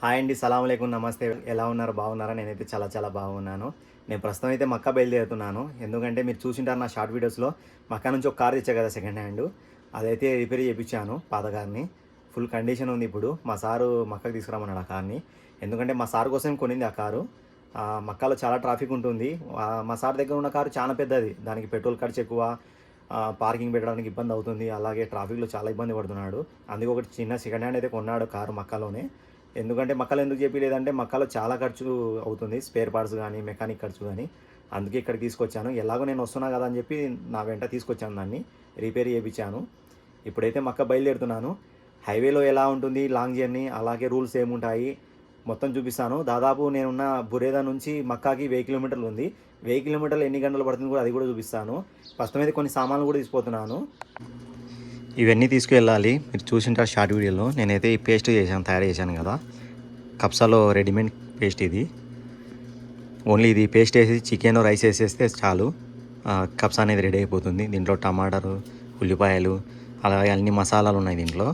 Hi అండి సలాం లేకుండా నమస్తే. ఎలా ఉన్నారు? బాగున్నారా? నేనైతే చాలా చాలా బాగున్నాను. నేను ప్రస్తుతం అయితే మక్క బయలుదేరుతున్నాను. ఎందుకంటే మీరు చూసింటారు నా షార్ట్ వీడియోస్లో మక్కా నుంచి ఒక కార్ తెచ్చా కదా సెకండ్ హ్యాండ్ అదైతే రిపేర్ చేయించాను పాత కార్ని ఫుల్ కండిషన్ ఉంది ఇప్పుడు. మా సారు మక్కకు తీసుకురామన్నాడు ఆ కార్ని. ఎందుకంటే మా సార్ కోసం కొనింది ఆ కారు. మక్కాలో చాలా ట్రాఫిక్ ఉంటుంది. మా సార్ దగ్గర ఉన్న కారు చాలా పెద్దది. దానికి పెట్రోల్ ఖర్చు ఎక్కువ. పార్కింగ్ పెట్టడానికి ఇబ్బంది అవుతుంది. అలాగే ట్రాఫిక్లో చాలా ఇబ్బంది పడుతున్నాడు. అందుకే ఒకటి చిన్న సెకండ్ హ్యాండ్ అయితే కొన్నాడు కారు మక్కాలోనే. ఎందుకంటే మక్కలు ఎందుకు చెప్పలేదంటే మక్కలో చాలా ఖర్చు అవుతుంది స్పేర్ పార్ట్స్ కానీ మెకానిక్ ఖర్చు కానీ అందుకే ఇక్కడ తీసుకొచ్చాను. ఎలాగో నేను వస్తున్నా కదా అని చెప్పి నా వెంట తీసుకొచ్చాను దాన్ని రిపేర్ చేయించాను. ఇప్పుడైతే మక్క బయలుదేరుతున్నాను. హైవేలో ఎలా ఉంటుంది లాంగ్ జర్నీ అలాగే రూల్స్ ఏముంటాయి మొత్తం చూపిస్తాను. దాదాపు నేనున్న బురేదా నుంచి మక్కాకి వెయ్యి కిలోమీటర్లు ఉంది. వెయ్యి కిలోమీటర్లు ఎన్ని గంటలు పడుతుంది కూడా అది కూడా చూపిస్తాను. ప్రస్తుతం అయితే కొన్ని సామాన్లు కూడా తీసుకుపోతున్నాను. ఇవన్నీ తీసుకువెళ్ళాలి. మీరు చూసింటారు షార్ట్ వీడియోలో. నేనైతే ఈ పేస్ట్ చేశాను తయారు చేశాను కదా. కప్సాలో రెడీమేడ్ పేస్ట్ ఇది. ఓన్లీ ఇది పేస్ట్ వేసి చికెన్ రైస్ వేసేస్తే చాలు. కప్సా అనేది రెడీ అయిపోతుంది. దీంట్లో టమాటాలు ఉల్లిపాయలు అలాగే అన్ని మసాలాలు ఉన్నాయి దీంట్లో.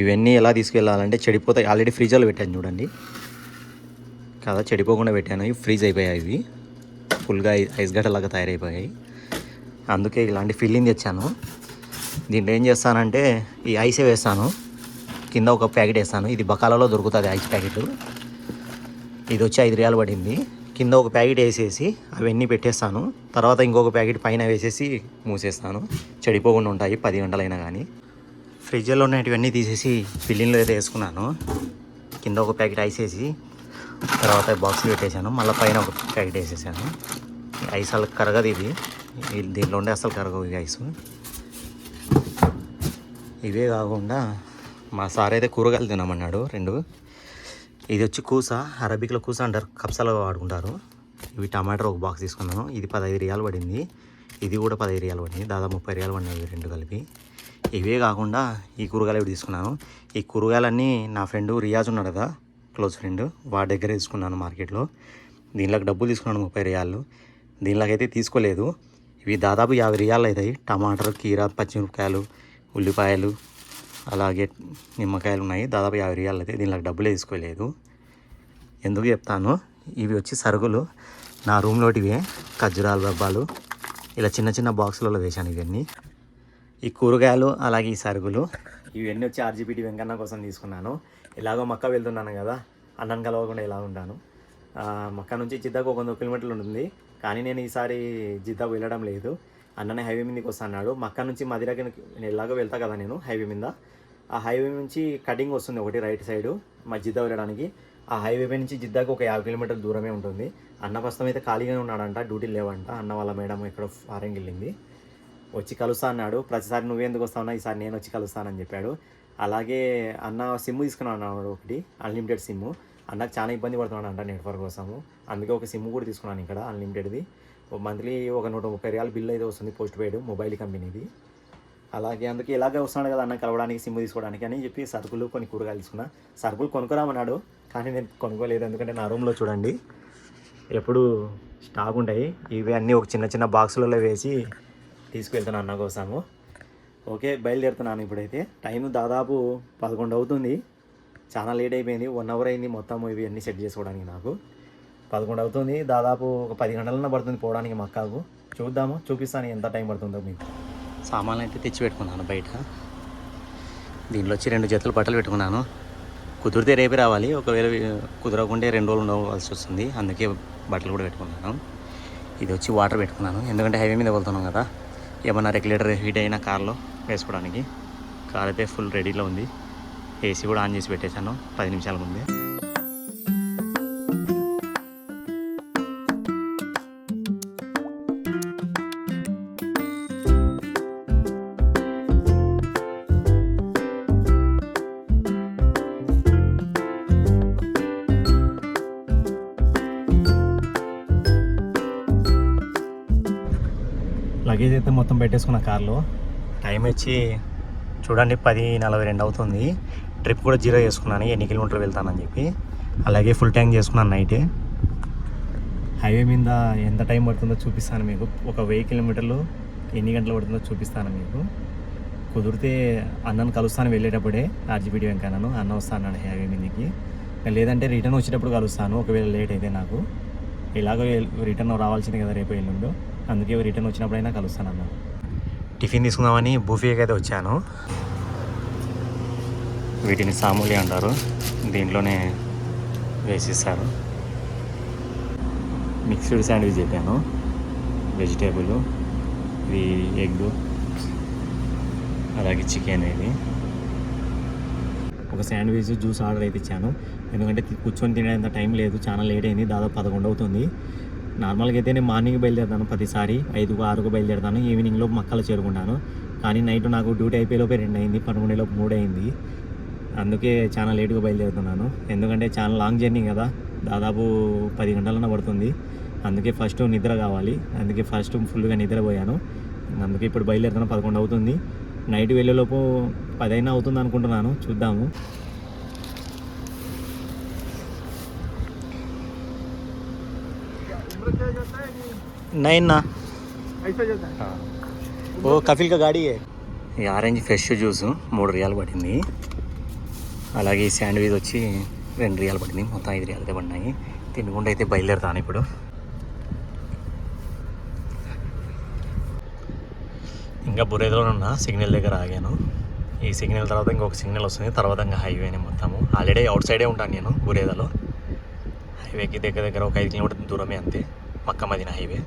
ఇవన్నీ ఎలా తీసుకెళ్ళాలంటే చెడిపోతాయి ఆల్రెడీ ఫ్రిడ్జ్లో పెట్టాను చూడండి. కదా చెడిపోకుండా పెట్టాను. ఇవి ఫ్రీజ్ అయిపోయాయి ఇవి. ఫుల్గా ఐస్ గడ్డలాగా తయారైపోయాయి. అందుకే ఇలాంటి ఫిల్లింగ్ తెచ్చాను. దీంట్లో ఏం చేస్తానంటే ఈ ఐసే వేస్తాను. కింద ఒక ప్యాకెట్ వేస్తాను. ఇది బకాలలో దొరుకుతుంది ఐస్ ప్యాకెట్. ఇది వచ్చి ఐదు రియాలు పడింది. కింద ఒక ప్యాకెట్ వేసేసి అవన్నీ పెట్టేస్తాను. తర్వాత ఇంకొక ప్యాకెట్ పైన వేసేసి మూసేస్తాను. చెడిపోకుండా ఉంటాయి పది గంటలైనా కానీ ఫ్రిడ్జ్లో ఉన్నటివన్నీ తీసేసి ఫిల్లింగ్లో అయితే వేసుకున్నాను. కింద ఒక ప్యాకెట్ ఐస్ వేసి తర్వాత బాక్స్ పెట్టేశాను. మళ్ళీ పైన ఒక ప్యాకెట్ వేసేసాను. ఈ ఐస్ అసలు కరగదు ఇది. దీంట్లో ఉండే అసలు కరగదు ఈ ఐస్. ఇవే కాకుండా మా సార్ అయితే కూరగాయలు తినమన్నాడు రెండు. ఇది వచ్చి కూస అరబిక్లో కూస అంటారు కప్సాలో వాడుకుంటారు. ఇవి టమాటా ఒక బాక్స్ తీసుకున్నాను. ఇది పదహైదు రియాలు పడింది. ఇది కూడా పదహైదు రియాలు పడింది. దాదాపు ముప్పై రియాలు పడినవి రెండు కలిపి. ఇవే కాకుండా ఈ కూరగాయలు ఇవి తీసుకున్నాను. ఈ కూరగాయలన్నీ నా ఫ్రెండ్ రియాజ్ ఉన్నాడు కదా క్లోజ్ ఫ్రెండ్ వాడి దగ్గర తీసుకున్నాను మార్కెట్లో. దీనిలోకి డబ్బులు తీసుకున్నాను ముప్పై రియాలు. దీనిలోకి అయితే తీసుకోలేదు. ఇవి దాదాపు యాభై రియాలు అవుతాయి. టమాటర్ కీర పచ్చిమిరపకాయలు ఉల్లిపాయలు అలాగే నిమ్మకాయలు ఉన్నాయి దాదాపు యాభై రియాలు అయితే దీనిలోకి డబ్బులు వేసుకోలేదు ఎందుకు చెప్తాను? ఇవి వచ్చి సరుకులు నా రూమ్లోటివే ఖర్జూరాలు డబ్బాలు ఇలా చిన్న చిన్న బాక్సులలో వేశాను ఇవన్నీ. ఈ కూరగాయలు అలాగే ఈ సరుకులు ఇవన్నీ వచ్చి ఆర్జీపీటీ వెంకన్న కోసం తీసుకున్నాను. ఎలాగో మక్క వెళ్తున్నాను కదా అన్నం కలవకుండా ఎలా ఉంటాను. మక్క నుంచి జిద్దాకు ఒక వంద కిలోమీటర్లు ఉంటుంది. కానీ నేను ఈసారి జిద్దాకు వెళ్ళడం లేదు. అన్ననే హైవే మీదకి వస్తున్నాడు మక్క నుంచి మదిరాకి నేను ఎలాగో వెళ్తా కదా నేను హైవే మీద. ఆ హైవే నుంచి కటింగ్ వస్తుంది ఒకటి రైట్ సైడ్ మా జిద్దా వెళ్ళడానికి. ఆ హైవే నుంచి జిద్దాకు ఒక యాభై కిలోమీటర్ల దూరమే ఉంటుంది. అన్న ప్రస్తుతం అయితే ఖాళీగానే ఉన్నాడంట డ్యూటీ లేవంట. అన్న వాళ్ళ మేడం ఇక్కడ ఫారెన్కి వెళ్ళింది. వచ్చి కలుస్తా అన్నాడు. ప్రతిసారి నువ్వెందుకు వస్తావున్నా ఈసారి నేను వచ్చి కలుస్తానని చెప్పాడు. అలాగే అన్న సిమ్ తీసుకున్నాను అన్నాడు ఒకటి అన్లిమిటెడ్ సిమ్. అన్నకు చాలా ఇబ్బంది పడుతున్నాడు అంట నెట్వర్క్ కోసము. అందుకే ఒక సిమ్ కూడా తీసుకున్నాను ఇక్కడ అన్లిమిటెడ్ది మంత్లీ ఒక నూట ముప్పై రియాల బిల్ అయితే వస్తుంది పోస్ట్ పెయిడ్ మొబైల్ కంపెనీది. అలాగే అందుకే ఇలాగే వస్తున్నాడు కదా అన్న కలవడానికి సిమ్ తీసుకోవడానికి అని చెప్పి సరుకులు కొన్ని కూరగాయలు తీసుకున్నా. సరుకులు కొనుక్కురామన్నాడు కానీ నేను కొనుక్కోలేదు ఎందుకంటే నా రూమ్లో చూడండి. ఎప్పుడు స్టాక్ ఉంటాయి. ఇవి అన్నీ ఒక చిన్న చిన్న బాక్సులలో వేసి తీసుకువెళ్తున్నాను అన్న కోసము. ఓకే బయలుదేరుతున్నాను ఇప్పుడైతే. టైం దాదాపు పదకొండు అవుతుంది. చాలా లేట్ అయిపోయింది. వన్ అవర్ అయింది మొత్తం ఇవి అన్నీ సెట్ చేసుకోవడానికి నాకు. పదకొండు అవుతుంది. దాదాపు ఒక పది గంటలన్నా పడుతుంది పోవడానికి మక్కాకు. చూద్దాము చూపిస్తాను ఎంత టైం పడుతుందో మీకు. సామాన్లు అయితే తెచ్చి పెట్టుకున్నాను బయట. దీంట్లో వచ్చి రెండు జతలు బట్టలు పెట్టుకున్నాను. కుదిరితే రేపే రావాలి. ఒకవేళ కుదరకుంటే రెండు రోజులు ఉండవలసి వస్తుంది. అందుకే బట్టలు కూడా పెట్టుకున్నాను. ఇది వచ్చి వాటర్ పెట్టుకున్నాను. ఎందుకంటే హైవే మీద వెళ్తున్నాం కదా. ఏమన్నా రెగ్యులేటర్ హీట్ అయినా కార్లో వేసుకోవడానికి. కార్ అయితే ఫుల్ రెడీలో ఉంది. ఏసీ కూడా ఆన్ చేసి పెట్టేశాను. పది నిమిషాల ముందే. లగేజ్ అయితే మొత్తం పెట్టేసుకున్న కార్లో. టైం వచ్చి చూడండి పది నలభై రెండు అవుతుంది. ట్రిప్ కూడా జీరో చేసుకున్నాను ఎన్ని కిలోమీటర్లు వెళ్తానని చెప్పి. అలాగే ఫుల్ ట్యాంక్ చేసుకున్నాను నైటే హైవే మీద ఎంత టైం పడుతుందో చూపిస్తాను మీకు. ఒక వెయ్యి కిలోమీటర్లు ఎన్ని గంటలు పడుతుందో చూపిస్తాను మీకు. కుదిరితే అన్నను కలుస్తాను వెళ్ళేటప్పుడే ఆర్జీపీడి వెంకన్నను. అన్న వస్తాను హైవే మీదకి. లేదంటే రిటర్న్ వచ్చేటప్పుడు కలుస్తాను ఒకవేళ లేట్ అయితే నాకు. ఇలాగో రిటర్న్ రావాల్సింది కదా రేపు ఎల్లుండు. అందుకే రిటర్న్ వచ్చినప్పుడైనా కలుస్తాను అన్న టిఫిన్ తీసుకుందామని బూఫీకి అయితే వచ్చాను. వీటిని సామూలి అంటారు. దీంట్లోనే వేసిస్తారు. మిక్స్డ్ శాండ్విచ్ చెప్పాను. వెజిటేబుల్ ఇది ఎగ్ అలాగే చికెన్ ఇది. ఒక శాండ్విచ్ జ్యూస్ ఆర్డర్ అయితే ఇచ్చాను. ఎందుకంటే కూర్చొని తినేంత టైం లేదు చాలా లేట్ అయింది దాదాపు పదకొండు అవుతుంది. నార్మల్గా అయితే నేను మార్నింగ్ బయలుదేరుతాను ప్రతిసారి ఐదుకు ఆరుకు బయలుదేరుతాను ఈవినింగ్లో మక్కలు చేరుకుంటాను. కానీ నైట్ నాకు డ్యూటీ అయిపోయేలోపే రెండు అయింది పదకొండులోపు మూడు అయింది. అందుకే చాలా లేటుగా బయలుదేరుతున్నాను. ఎందుకంటే చాలా లాంగ్ జర్నీ కదా దాదాపు పది గంటలన్నా పడుతుంది. అందుకే ఫస్ట్ నిద్ర కావాలి అందుకే ఫస్ట్ ఫుల్గా నిద్రపోయాను. అందుకే ఇప్పుడు బయలుదేరుతాను పదకొండు అవుతుంది. నైట్ వెళ్ళేలోపు పదైనా అవుతుంది అనుకుంటున్నాను చూద్దాము. నైన్ నా ऐसा जाता है ఓ కఫిల్ కా గాడి ఈ ఆరెంజ్ ఫ్రెష్ జ్యూస్ మూడు రియాలు పడింది అలాగే ఈ శాండ్విచ్ వచ్చి రెండు రియాలు పడింది మొత్తం ఐదు రియాలు అయితే పడినాయి తినకుండా అయితే బయలుదేరుతాను ఇప్పుడు ఇంకా బురేదిలో ఉన్న సిగ్నల్ దగ్గర ఆగాను ఈ సిగ్నల్ తర్వాత ఇంకొక సిగ్నల్ వస్తుంది తర్వాత ఇంకా హైవేనే మొత్తము ఆల్రెడీ అవుట్ సైడే ఉంటాను నేను బురేదాలో హైవేకి దగ్గర దగ్గర ఒక ఐదు కిలోమీటర్ దూరమే అంతే మక్క మదీనా హైవే.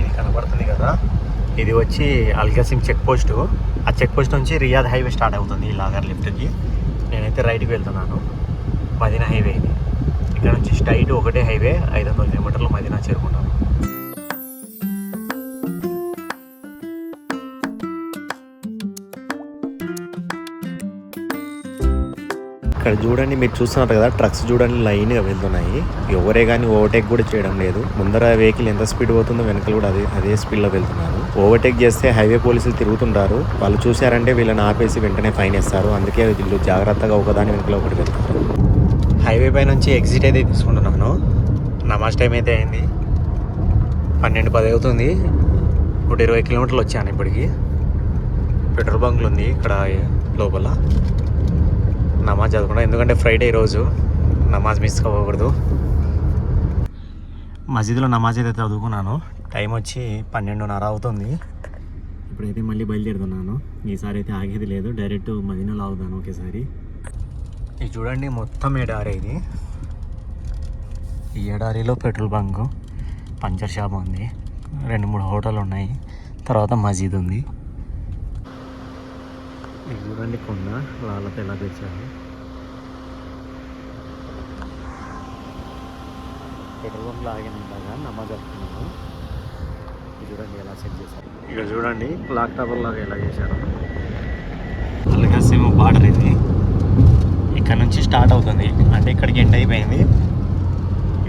ఇది కనబడుతుంది కదా. ఇది వచ్చి అల్గసిం చెక్ పోస్ట్. ఆ చెక్ పోస్ట్ నుంచి రియాద్ హైవే స్టార్ట్ అవుతుంది లాగర్ లెఫ్ట్కి. నేనైతే రైట్కి వెళ్తున్నాను. మదీనా హైవే ఇది. ఇక్కడ నుంచి స్ట్రైట్ ఒకటే హైవే ఐదు వందల కిలోమీటర్లు మదీనా చేరుకుంటాను. ఇక్కడ చూడండి మీరు చూస్తున్నారు కదా ట్రక్స్ చూడండి లైన్గా వెళ్తున్నాయి. ఎవరే కానీ ఓవర్టేక్ కూడా చేయడం లేదు. ముందర వెహికల్ ఎంత స్పీడ్ పోతుందో వెనకలు కూడా అదే అదే స్పీడ్లో వెళ్తున్నారు. ఓవర్టేక్ చేస్తే హైవే పోలీసులు తిరుగుతుంటారు. వాళ్ళు చూశారంటే వీళ్ళని ఆపేసి వెంటనే ఫైన్ వేస్తారు. అందుకే వీళ్ళు జాగ్రత్తగా ఒకదాని వెనకలో ఒకటి వెళ్తారు హైవే పై నుంచి ఎగ్జిట్ అయితే తీసుకుంటున్నాను. నమాజ్ టైం అయితే అయింది. పన్నెండు పది అవుతుంది. నూట ఇరవై కిలోమీటర్లు వచ్చాను ఇప్పటికి. పెట్రోల్ బంక్లు ఉంది ఇక్కడ లోపల. నమాజ్ చదువుకున్నా ఎందుకంటే ఫ్రైడే రోజు నమాజ్ మిస్ అవ్వకూడదు మసీదులో నమాజ్ అయితే చదువుకున్నాను. టైం వచ్చి పన్నెండున్నర అవుతుంది. ఇప్పుడైతే మళ్ళీ బయలుదేరుతున్నాను. ఈసారి అయితే ఆగేది లేదు. డైరెక్ట్ మదీనాలో ఆగుతాను ఒకేసారి. ఇది చూడండి మొత్తం ఎడారి ఇది. ఈ ఎడారిలో పెట్రోల్ బంక్ పంచర్ షాప్ ఉంది. రెండు మూడు హోటల్ ఉన్నాయి. తర్వాత మసీద్ ఉంది. ఇది చూడండి కొండ. వాళ్ళతో ఎలా తెచ్చారు? పెట్రోల్ ఆగిన ఉండగా నమాజ్ జరుపుకున్నాను ఇది చూడండి ఎలా సెట్ చేశారు. ఇక చూడండి క్లాక్ టవర్ లాగా ఎలా చేశారు? అలాగే సిమ్ బార్డర్ ఇది. ఇక్కడ నుంచి స్టార్ట్ అవుతుంది. అంటే ఇక్కడికి ఎండ్ అయిపోయింది.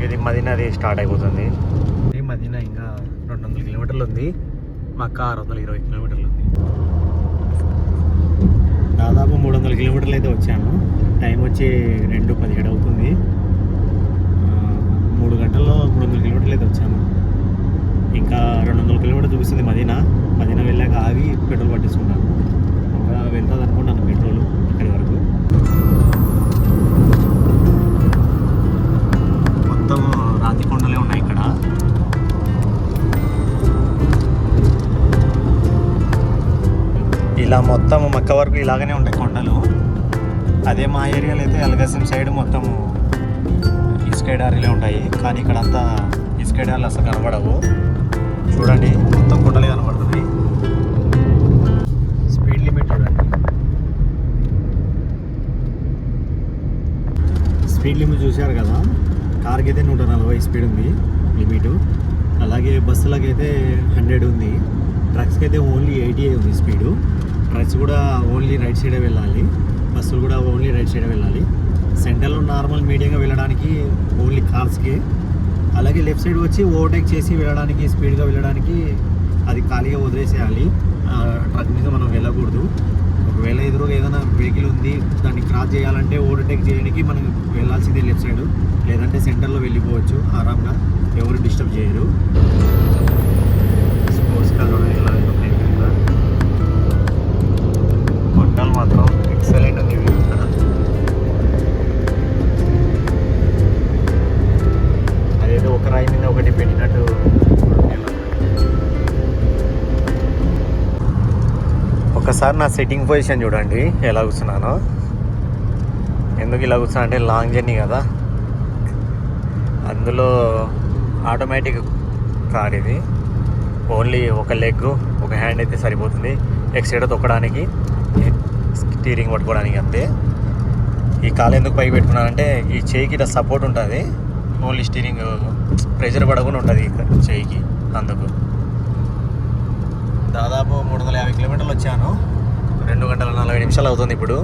ఇది మదీనాది స్టార్ట్ అయిపోతుంది. మదీనా ఇంకా రెండు వందల కిలోమీటర్లు ఉంది. మక్క ఆరు వందల ఇరవై కిలోమీటర్లు. దాదాపు మూడు వందల కిలోమీటర్లు అయితే వచ్చాను. టైం వచ్చి రెండు పదిహేడు అవుతుంది. మూడు గంటల్లో మూడు వందల కిలోమీటర్లు అయితే వచ్చాను. ఇంకా రెండు వందల కిలోమీటర్ చూపిస్తుంది మదీనా. మదీనా వెళ్ళాక ఆగి పెట్రోల్ పట్టించుకుంటాను ఇంకా వెళ్తుంది అనుకుంటాను పెట్రోల్ ఇక్కడి వరకు. ఇలా మొత్తం మక్క వరకు ఇలాగనే ఉంటాయి కొండలు. అదే మా ఏరియాలో అయితే ఎల్గసిం సైడ్ మొత్తం ఇసుకేడారిలే ఉంటాయి. కానీ ఇక్కడ అంతా ఇసుక అసలు కనబడవు. చూడండి మొత్తం కొండలే కనబడుతుంది స్పీడ్ లిమిట్ చూడండి. స్పీడ్ లిమిట్ చూశారు కదా? కార్కి అయితే నూట నలభై స్పీడ్ ఉంది లిమిట్. అలాగే బస్సులకి అయితే హండ్రెడ్ ఉంది. ట్రక్స్కి అయితే ఓన్లీ ఎయిటీ ఉంది స్పీడు. ట్రక్స్ కూడా ఓన్లీ రైట్ సైడే వెళ్ళాలి. బస్సులు కూడా ఓన్లీ రైట్ సైడే వెళ్ళాలి. సెంటర్లో నార్మల్ మీడియంగా వెళ్ళడానికి ఓన్లీ కార్స్కే అలాగే లెఫ్ట్ సైడ్ వచ్చి ఓవర్టేక్ చేసి వెళ్ళడానికి స్పీడ్గా వెళ్ళడానికి అది ఖాళీగా వదిలేసేయాలి. ఆ, ట్రక్ మీద మనం వెళ్ళకూడదు. ఒకవేళ ఎదురుగా ఏదైనా వెహికల్ ఉంది దాన్ని క్రాస్ చేయాలంటే ఓవర్టేక్ చేయడానికి మనం వెళ్ళాల్సిందే లెఫ్ట్ సైడ్ లేదంటే సెంటర్లో వెళ్ళిపోవచ్చు ఆరామ్గా ఎవరు డిస్టర్బ్ చేయరు. స్పోర్ట్స్ కార్ కూడా మాత్రం ఎక్సలెంట్ ఉంది. వ్యూ ఇక్కడ అదేదో ఒక రాయి మీద ఒకటి పెట్టినట్టు ఒకసారి నా సిట్టింగ్ పొజిషన్ చూడండి ఎలా కూర్చున్నాను. ఎందుకు ఇలా కూర్చున్నా అంటే లాంగ్ జర్నీ కదా. అందులో ఆటోమేటిక్ కార్ ఇది. ఓన్లీ ఒక లెగ్ ఒక హ్యాండ్ అయితే సరిపోతుంది. ఎక్సైడ్ తొక్కడానికి. స్టీరింగ్ పట్టుకోవడానికి అంతే. ఈ కాలు ఎందుకు పైకి పెట్టుకున్నానంటే ఈ చేయికి ఇట్లా సపోర్ట్ ఉంటుంది. ఓన్లీ స్టీరింగ్ ప్రెషర్ పడకుండా ఉంటుంది చేయికి అందుకు. దాదాపు మూడు వందల యాభై కిలోమీటర్లు వచ్చాను. రెండు గంటల నలభై నిమిషాలు అవుతుంది ఇప్పుడు.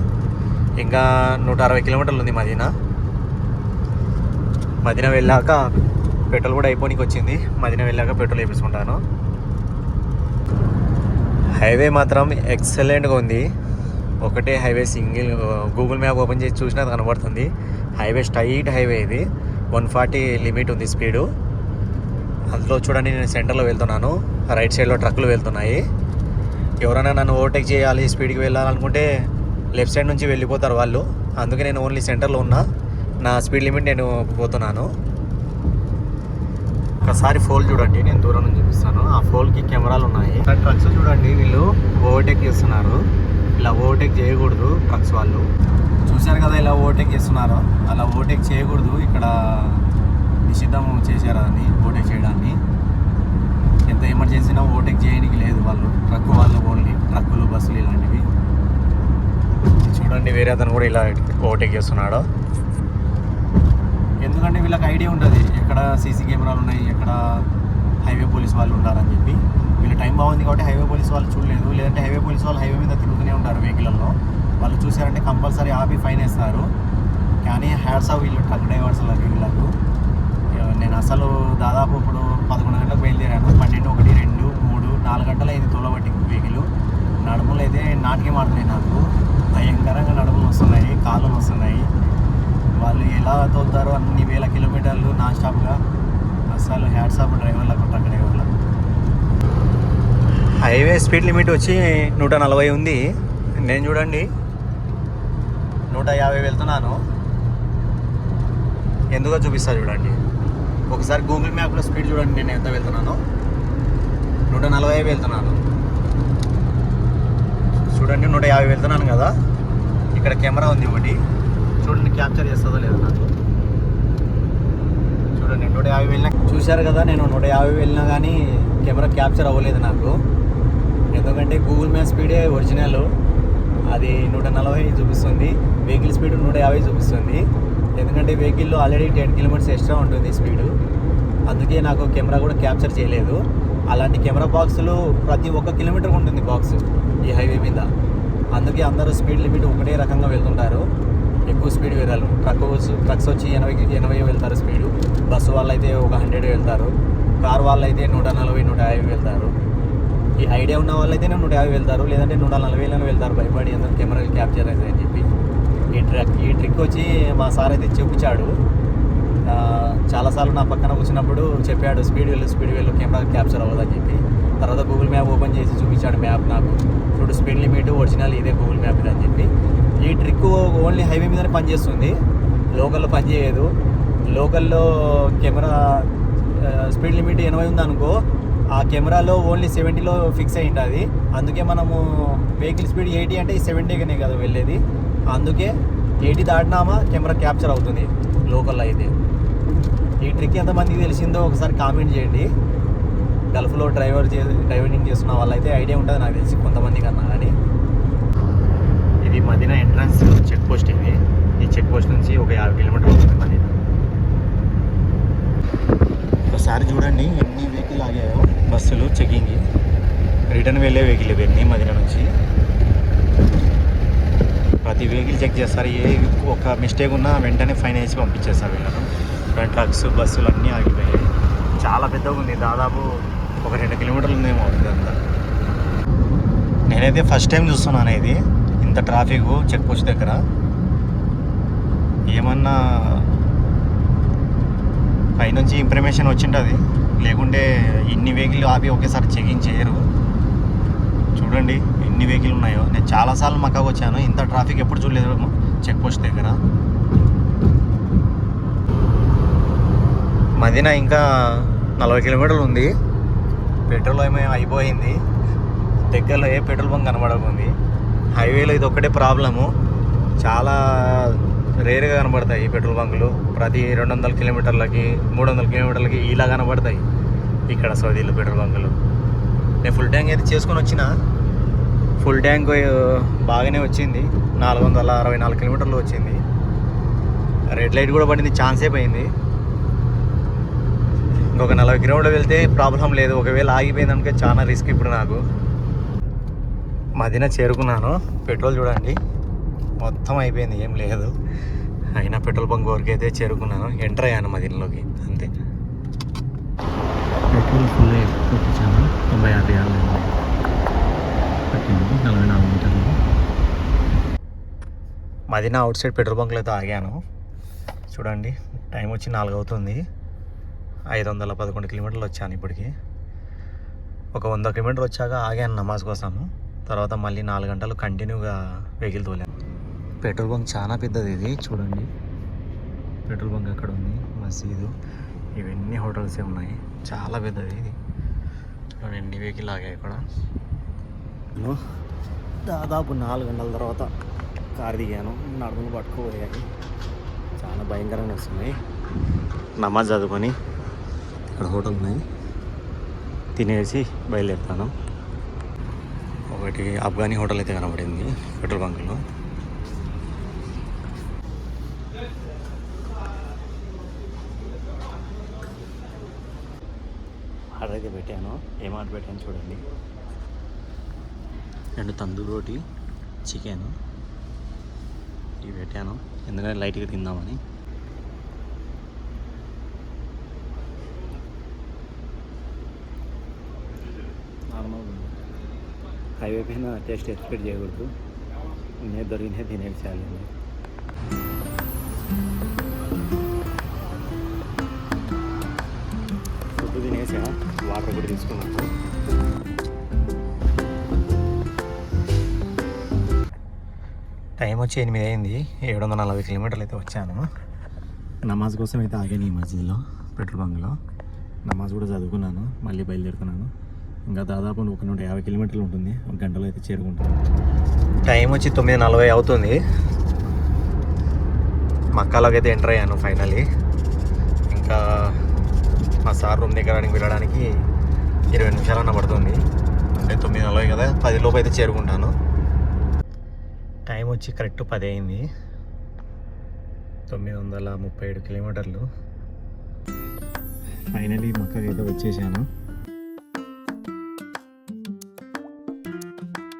ఇంకా నూట అరవై కిలోమీటర్లు ఉంది మదీనా. మదీనా వెళ్ళాక పెట్రోల్ కూడా అయిపోనికి వచ్చింది. మదీనా వెళ్ళాక పెట్రోల్ వేపించుకుంటాను హైవే మాత్రం ఎక్సలెంట్గా ఉంది. ఒకటే highway single Google map open చేసి చూసినా కనబడుతుంది. హైవే స్ట్రైట్ హైవే ఇది. వన్ ఫార్టీ లిమిట్ ఉంది స్పీడు. అందులో చూడండి నేను సెంటర్లో వెళ్తున్నాను. రైట్ సైడ్లో ట్రక్కులు వెళ్తున్నాయి. ఎవరైనా నన్ను ఓవర్టేక్ చేయాలి స్పీడ్కి వెళ్ళాలనుకుంటే లెఫ్ట్ సైడ్ నుంచి వెళ్ళిపోతారు వాళ్ళు. అందుకే నేను ఓన్లీ సెంటర్లో ఉన్నా. నా స్పీడ్ లిమిట్ నేను పోతున్నాను. ఒకసారి ఫోల్ చూడండి నేను దూరం నుంచి చూపిస్తాను. ఆ ఫోల్కి కెమెరాలు ఉన్నాయి. ట్రక్స్ చూడండి వీళ్ళు ఓవర్టేక్ చేస్తున్నారు. ఇలా ఓవర్టేక్ చేయకూడదు ట్రక్స్ వాళ్ళు. చూశారు కదా ఇలా ఓవర్టేక్ చేస్తున్నారు? అలా ఓవర్టేక్ చేయకూడదు. ఇక్కడ నిషిద్ధం చేశారు అని ఓవర్టేక్ చేయడాన్ని. ఎంత ఎమర్జెన్సీనా ఓవర్టేక్ చేయడానికి లేదు వాళ్ళు. ట్రక్ వాళ్ళు ఓన్లీ ట్రక్కులు బస్సులు ఇలాంటివి. చూడండి వేరే అతను కూడా ఇలా ఓవర్టేక్ చేస్తున్నాడు. ఎందుకంటే వీళ్ళకి ఐడియా ఉంటుంది. ఎక్కడ సీసీ కెమెరాలు ఉన్నాయి ఎక్కడ హైవే పోలీస్ వాళ్ళు ఉంటారని చెప్పి. వీళ్ళ టైం బాగుంది కాబట్టి హైవే పోలీస్ వాళ్ళు చూడలేదు. లేదంటే హైవే పోలీస్ వాళ్ళు హైవే మీద తిరుగుతూనే ఉంటారు వెహికల్లో వాళ్ళు చూసారంటే కంపల్సరీ ఆపి ఫైన్ వేస్తారు. కానీ హ్యాడ్స్ ఆఫ్ వీళ్ళు ట్రక్ డ్రైవర్స్ వీళ్ళకు. నేను అసలు దాదాపు ఇప్పుడు పదకొండు గంటలకు బయలుదేరాను. పన్నెండు ఒకటి రెండు మూడు నాలుగు గంటలు అయింది తోలబట్టి వెహికల్. నడుములు అయితే నాటకం ఆడుతున్నాయి నాకు. భయంకరంగా నడుములు వస్తున్నాయి కాళ్ళు వస్తున్నాయి. వాళ్ళు ఎలా తోలుతారో అన్ని వేల కిలోమీటర్లు నాన్ స్టాప్గా అసలు హ్యాడ్స్ ఆఫ్ డ్రైవర్లకు ట్రక్ డ్రైవర్లకు హైవే స్పీడ్ లిమిట్ వచ్చి నూట నలభై ఉంది. నేను చూడండి. నూట యాభై వెళ్తున్నాను. ఎందుకో చూపిస్తా చూడండి. ఒకసారి గూగుల్ మ్యాప్లో స్పీడ్ చూడండి నేను ఎంత వెళ్తున్నాను. నూట నలభై వెళ్తున్నాను. చూడండి నూట యాభై వెళ్తున్నాను కదా. ఇక్కడ కెమెరా ఉంది ఒకటి. చూడండి క్యాప్చర్ చేస్తుందో లేదో నాకు. చూడండి నూట యాభై వెళ్ళినా చూశారు కదా నేను నూట యాభై వెళ్ళినా కానీ కెమెరా క్యాప్చర్ అవ్వలేదు నాకు. ఎందుకంటే గూగుల్ మ్యాప్ స్పీడే ఒరిజినల్. అది నూట నలభై చూపిస్తుంది. వెహికల్ స్పీడ్ నూట యాభై చూపిస్తుంది. ఎందుకంటే వెహికల్లో ఆల్రెడీ టెన్ కిలోమీటర్స్ ఎక్స్ట్రా ఉంటుంది స్పీడు అందుకే నాకు కెమెరా కూడా క్యాప్చర్ చేయలేదు. అలాంటి కెమెరా బాక్సులు ప్రతి ఒక్క కిలోమీటర్ ఉంటుంది బాక్స్ ఈ హైవే మీద. అందుకే అందరూ స్పీడ్ లిమిట్ ఒకటే రకంగా వెళ్తుంటారు. ఎక్కువ స్పీడ్ వెళ్ళాలి ట్రక్ ట్రక్స్ వచ్చి ఎనభై ఎనభై వెళ్తారు స్పీడు బస్సు వాళ్ళు అయితే ఒక హండ్రెడ్ వెళ్తారు. కార్ వాళ్ళు అయితే నూట నలభై నూట యాభై వెళ్తారు. ఈ ఐడియా ఉన్న వాళ్ళు అయితే నూట యాభై వెళ్తారు. లేదంటే నూట నలభైలోనే వెళ్తారు. భయపడి అందరూ కెమెరాలు క్యాప్చర్ అవుతుంది అని చెప్పి. ఈ ట్రిక్ ఈ ట్రిక్ వచ్చి మా సార్ అయితే చూపించాడు. చాలాసార్లు నా పక్కన కూర్చున్నప్పుడు చెప్పాడు స్పీడ్ వెళ్ళు స్పీడ్ వెళ్ళు కెమెరా క్యాప్చర్ అవ్వదని చెప్పి. తర్వాత గూగుల్ మ్యాప్ ఓపెన్ చేసి చూపించాడు మ్యాప్ నాకు. ఇప్పుడు స్పీడ్ లిమిట్ ఒరిజినల్ ఇదే గూగుల్ మ్యాప్ ఇది అని చెప్పి. ఈ ట్రిక్ ఓన్లీ హైవే మీదనే పనిచేస్తుంది. లోకల్లో పనిచేయదు లోకల్లో కెమెరా స్పీడ్ లిమిట్ ఎనభై ఉంది అనుకో ఆ కెమెరాలో ఓన్లీ సెవెంటీలో ఫిక్స్ అయి ఉంటుంది అందుకే మనము వెహికల్ స్పీడ్ ఎయిటీ అంటే సెవెంటీగానే కదా వెళ్ళేది. అందుకే ఎయిటీ దాటినామా కెమెరా క్యాప్చర్ అవుతుంది లోకల్లో అయితే. ఈ ట్రిక్ ఎంతమందికి తెలిసిందో ఒకసారి కామెంట్ చేయండి. గల్ఫ్లో డ్రైవర్ చే డ్రైవింగ్ చేస్తున్న వాళ్ళైతే ఐడియా ఉంటుంది నాకు తెలిసి కొంతమంది కన్నా కానీ ఇది మదీనా ఎంట్రన్స్ చెక్ పోస్ట్ ఇది. ఈ చెక్ పోస్ట్ నుంచి ఒక యాభై కిలోమీటర్లు ఉంటుంది మదీనా ఒకసారి చూడండి ఎన్ని వెహికల్ ఆగాయో. బస్సులు చెకింగ్ రిటర్న్ వెళ్ళే వెహికల్ ఇవన్నీ మదీనా నుంచి. ప్రతి వెహికల్ చెక్ చేస్తారు. ఏ ఒక మిస్టేక్ ఉన్నా వెంటనే ఫైన్ వేసి పంపించేస్తారు వీళ్ళను. ఇప్పుడు ట్రక్స్ బస్సులు అన్నీ ఆగిపోయాయి. చాలా పెద్దగా ఉంది. దాదాపు ఒక రెండు కిలోమీటర్లు ఉందేమో ఇదంతా నేనైతే ఫస్ట్ టైం చూస్తున్నాను ఇది. ఇంత ట్రాఫిక్ చెక్ పోస్ట్ దగ్గర. ఏమన్నా పైనుంచి ఇన్ఫర్మేషన్ వచ్చింటుంది. లేకుంటే ఇన్ని వెహికల్ ఆపి ఒకేసారి చెకింగ్ చేయరు. చూడండి ఎన్ని వెహికల్ ఉన్నాయో. నేను చాలాసార్లు మకాకు వచ్చాను. ఇంత ట్రాఫిక్ ఎప్పుడు చూడలేదు. చెక్ పోస్ట్ దగ్గర. మదీనా ఇంకా నలభై కిలోమీటర్లు ఉంది. పెట్రోల్ ఏమో అయిపోయింది. దగ్గరలో ఏ పెట్రోల్ బంక్ కనబడకుంది. హైవేలో ఇది ఒక్కటే ప్రాబ్లము. చాలా రేర్గా కనబడతాయి ఈ పెట్రోల్ బంకులు. ప్రతి రెండు వందల కిలోమీటర్లకి మూడు వందల కిలోమీటర్లకి ఇలా కనబడతాయి. ఇక్కడ సౌదీలో పెట్రోల్ బంకులు. నేను ఫుల్ ట్యాంక్ అయితే చేసుకొని వచ్చిన. ఫుల్ ట్యాంక్ బాగానే వచ్చింది. నాలుగు వందల అరవై నాలుగు కిలోమీటర్లు వచ్చింది. రెడ్ లైట్ కూడా పడింది ఛాన్సే పోయింది. ఇంకొక నలభై కిలోమీటర్లు వెళ్తే ప్రాబ్లం లేదు. ఒకవేళ ఆగిపోయిందనుకో చాలా రిస్క్ ఇప్పుడు నాకు. మదిన చేరుకున్నాను. పెట్రోల్ చూడండి. మొత్తం అయిపోయింది ఏం లేదు. అయినా పెట్రోల్ బంక్ వరకు అయితే చేరుకున్నాను. ఎంటర్ అయ్యాను మదినలోకి అంతే. పెట్రోల్ ఫుల్ కొట్టించాను. తొంభై ఆరు రియాలు పట్టింది నలభై నాలుగు మీటర్లు మదీనా అవుట్ సైడ్ పెట్రోల్ బంక్లో అయితే ఆగాను. చూడండి టైం వచ్చి నాలుగు అవుతుంది. ఐదు వందల పదకొండు కిలోమీటర్లు వచ్చాను ఇప్పటికి. ఒక వంద కిలోమీటర్లు వచ్చాక ఆగాను నమాజ్ కోసము తర్వాత మళ్ళీ నాలుగు గంటలు కంటిన్యూగా వెహికల్ తోలాను. పెట్రోల్ బంక్ చాలా పెద్దది ఇది చూడండి. పెట్రోల్ బంక్ అక్కడ ఉంది? మసీదు. ఇవన్నీ హోటల్సే ఉన్నాయి. చాలా పెద్దది ఇది. చూడండి ఎన్ని వెహికల్ ఆగాయి ఇక్కడ. దాదాపు నాలుగు గంటల తర్వాత కారు దిగాను. నడుములు పట్టుకోపోయాయి. చాలా భయంకరంగా వస్తున్నాయి. నమాజ్ చదువుకొని ఇక్కడ హోటల్ ఉన్నాయి. తినేసి బయలుదేరుతాను. ఒకటి ఆఫ్ఘనీ హోటల్ అయితే కనబడింది పెట్రోల్ బంక్లో ఆర్డర్ అయితే పెట్టాను ఏం ఆర్డర్ పెట్టాను చూడండి. రెండు తందూరి రోటి చికెన్ ఇవి పెట్టాను. ఎందుకంటే లైట్గా తిందామని. హైవే పైన టేస్ట్ ఎక్స్పెక్ట్ చేయకూడదు. నేను దొరికినే తినేసేయాలి ఫుడ్ వాటర్ కూడా తీసుకున్నాను టైం వచ్చి ఎనిమిది అయింది. ఏడు వందల నలభై కిలోమీటర్లు అయితే వచ్చాను. నమాజ్ కోసం అయితే ఆగాను ఈ మస్జిద్లో పెట్రోల్ బంక్లో. నమాజ్ కూడా చదువుకున్నాను మళ్ళీ బయలుదేరుతున్నాను. ఇంకా దాదాపు ఒక నూట యాభై కిలోమీటర్లు ఉంటుంది. ఒక గంటలో అయితే చేరుకుంటాను. టైం వచ్చి తొమ్మిది నలభై అవుతుంది. మక్కాలోకి అయితే ఎంటర్ అయ్యాను ఫైనలీ. ఇంకా మా సార్ రూమ్ దగ్గరానికి వెళ్ళడానికి ఇరవై నిమిషాలన్న పడుతుంది. అంటే తొమ్మిది నలభై కదా పది లోపు అయితే చేరుకుంటాను. టైం వచ్చి కరెక్ట్ పది అయింది. తొమ్మిది వందల ముప్పై ఏడు కిలోమీటర్లు. ఫైనలీ మక్కకి అయితే వచ్చేసాను.